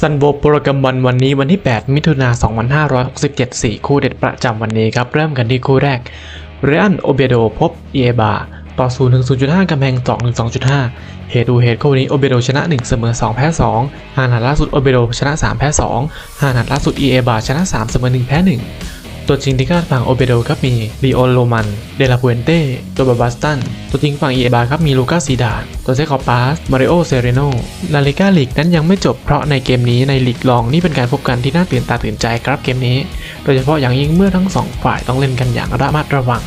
ซันโบโปรแกรมบอลวันนี้วันที่ 8 มิถุนา2567 4 คู่เด็ดประจำวันนี้ครับ เริ่มกันที่คู่แรก เรอันโอเบโดพบเอบาต่อ0 1 0.5กำแพง2 1 2.5 เหตุดูเหตุคู่นี้โอเบโดชนะ 1 เสมอ 2 แพ้ 2 หานัดล่าสุดโอเบโดชนะ 3 แพ้ 2 หานัดล่าสุดเอบาชนะ 3 เสมอ 1 แพ้ 1 ตัวจริงที่คาดฝั่งโอเบโดครับมีลีโอโรมัน เดลาพูเอนเต้ตัวบาบาสตัน ตัวจริงฝั่งเอบาครับมีลูกาซีดาน ตัวเซคอปาส มาริโอเซเรโนลาลิก้าลีกนั้นยังไม่จบเพราะในเกมนี้ในลีกรองนี่เป็นการพบกันที่น่าตื่นตาตื่นใจครับเกมนี้ โดยเฉพาะอย่างยิ่งเมื่อทั้งสองฝ่ายต้องเล่นกันอย่างระมัดระวัง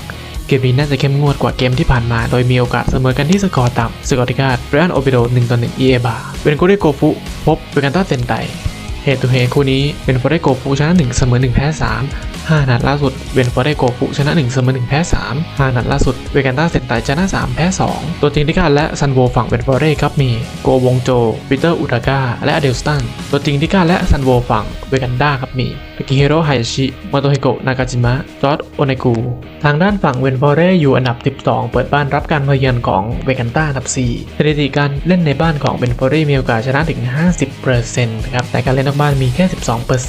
เกมนี้น่าจะเข้มงวดกว่าเกมที่ผ่านมา โดยมีโอกาสเสมอกันที่สกอร์ต่ำสกอร์ที่คาดเรอันโอเบโด1ต่อ1เอเอบาเป็นโกเรโกฟุพบเวกันต้าเซนไตเฮตุเฮคู่นี้เป็นฟอร์เรโกฟุชนะ1เสมอ1แพ้3 5 นัดล่าสุดเวนฟอร์ได้โกฟุชนะ1เสมอ1แพ้3 5 นัดล่าสุดเวกันต้าเซนไตชนะ 3 แพ้ 2 ตัวจริงที่การและซันโวฝั่งเวนฟอร์เรครับมีโกวงโจปีเตอร์อุดาก้าและอเดลสตันตัวจริงที่การและซันโวฝั่งเวกันด้าครับมี กิเฮโร่ไฮชิมาโตเฮโกะนากาจิมะจอร์ดโอเนกูทางด้านฝั่งเวนฟอร์เรอยู่อันดับ 12 เปิดบ้านรับการมาเยือนของเวกันต้าอันดับ 4 สถิติการเล่นในบ้านของเวนฟอร์เรมีโอกาสชนะถึง 50%นะครับแต่การเล่นนอกบ้านมีแค่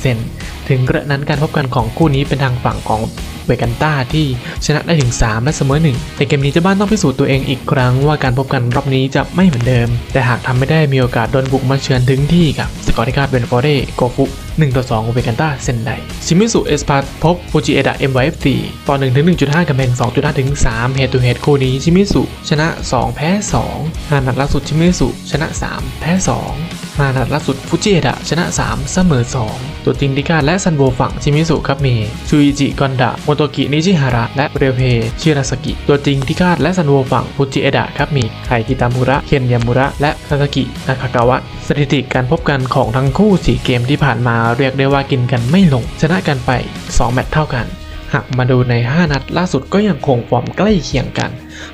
12%ถึงกระนั้นการพบกันของคู่นี้เป็นทางฝั่งของเวกันต้าที่ชนะได้ถึง 3 และเสมอ1แต่เกมนี้เจ้าบ้านต้องพิสูจน์ตัวเองอีกครั้งว่าการพบกันรอบนี้จะไม่เหมือนเดิม แต่หากทำไม่ได้มีโอกาสโดนบุกมาเชือนถึงที่กับสกอร์ที่คาดเวนฟอร์เรโกฟุ1 ต่อ2ของเวกันต้าเซนไดชิมิสุเอสพาร์พบฟูจิเอดะ MYFC ต่อ1ถึง1.5กำแพง2.5ถึง3เฮด to เฮดคู่นี้ชิมิสุชนะ 2 แพ้2หานัดล่าสุดชิมิสุชนะ 3 แพ้2หานัดล่าสุดฟูจิเอดะชนะ 3 เสมอ 2 ตัวจริงดิการและซันโบฝั่งชิมิสุครับมีชูอิจิกอนดะโมโตกินิจิฮาระและเรเพชิราสกิตัวจริงที่คาดและซันโบฝั่งฟูจิเอดะครับมีไคกิตามุระเคนยามุระและคาซากินาคากาวะสถิติการพบกันของทั้งคู่ 4 เกมที่ผ่านมาเรียกได้ว่ากินกันไม่ลง ชนะกันไป 2 แมตช์เท่ากัน หากมาดูใน 5 นัดล่าสุดก็ยังคงฟอร์มใกล้เคียงกัน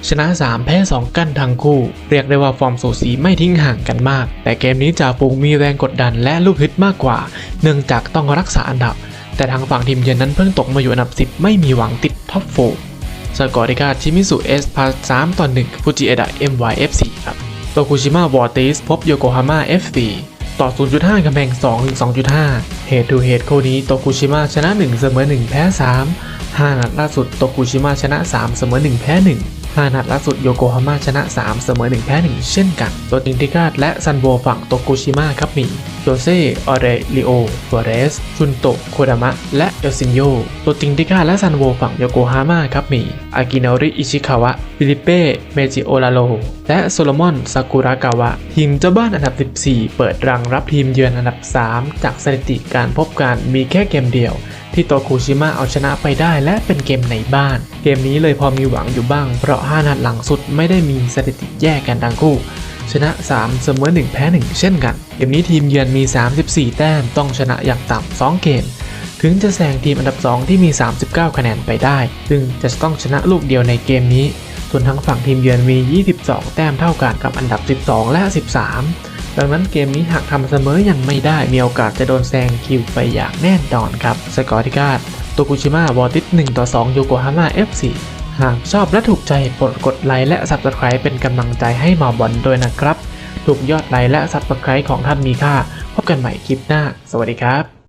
ชนะ 3 แพ้ 2 กันทั้งคู่ เรียกได้ว่าฟอร์มสูสีไม่ทิ้งห่างกันมาก แต่เกมนี้จ่าฝูมีแรงกดดันและลูกฮึดมากกว่า เนื่องจากต้องรักษาอันดับ แต่ทางฝั่งทีมเยือนนั้นเพิ่งตกมาอยู่อันดับ 10 ไม่มีหวังติดท็อปโฟสกอร์ที่คาชิมิสุเอสพา3ต่อ1ฟูจิเอดะ MYFC ครับ คุชิมะวอร์ติสพบโยโกฮาม่า FC ต่อ 0.5 กำแพง2ถึง2.5 เฮดทูเฮดคู่นี้โตคุชิมะชนะ 1 เสมอ 1 แพ้ 3 5 นัดล่าสุดโตคุชิมะชนะ 3 เสมอ 1 แพ้ 1 5 นัดล่าสุดโยโกฮาม่าชนะ 3 เสมอ 1 แพ้ 1 เช่นกันตัวจริงที่คาดและซันโบฝั่งโตคุชิมะครับมีโจเซ่ออเรลิโอฟัวเรส ชุนโตโคดามะ และเอลซินโยตัวจริงที่คาดและซันโบฝั่งโยโกฮาม่าครับมีอากินาริอิชิคาวะฟิลิเป้ เมจิโอลาโล และโซโลมอนซากุระกาวะ ทีมเจ้าบ้านอันดับ 14 เปิดรังรับทีมเยือนอันดับ 3 จากสถิติการพบกันมีแค่เกมเดียว ที่โตคุชิมะเอาชนะไปได้และเป็นเกมในบ้าน เกมนี้เลยพอมีหวังอยู่บ้าง เพราะ 5 นัดหลังสุดไม่ได้มีสถิติแย่กันทั้งคู่ ชนะ 3 เสมอ 1 แพ้ 1 เช่นกัน เกมนี้ทีมเยือนมี 34 แต้มต้องชนะอย่างต่ำ2เกม ถึงจะแซงทีมอันดับ 2 ที่มี 39 คะแนนไปได้ ซึ่งจะต้องชนะลูกเดียวในเกมนี้ ส่วนทั้งฝั่งทีมเยือนมี 22 แต้มเท่ากันกับอันดับ 12 และ 13 ดังนั้นเกมนี้หากทำเสมอยังไม่ได้มีโอกาสจะโดนแซงคิวไปอย่างแน่นอนครับ สกอร์ที่คาดโตกุชิมะวอติส1ต่อ2โยโกฮาม่า FC หากชอบและถูกใจโปรดกดไลค์และ Subscribe เป็นกำลังใจให้หมอบอลด้วยนะครับ ถูกยอดไลค์และ Subscribe ของท่านมีค่า พบกันใหม่คลิปหน้า สวัสดีครับ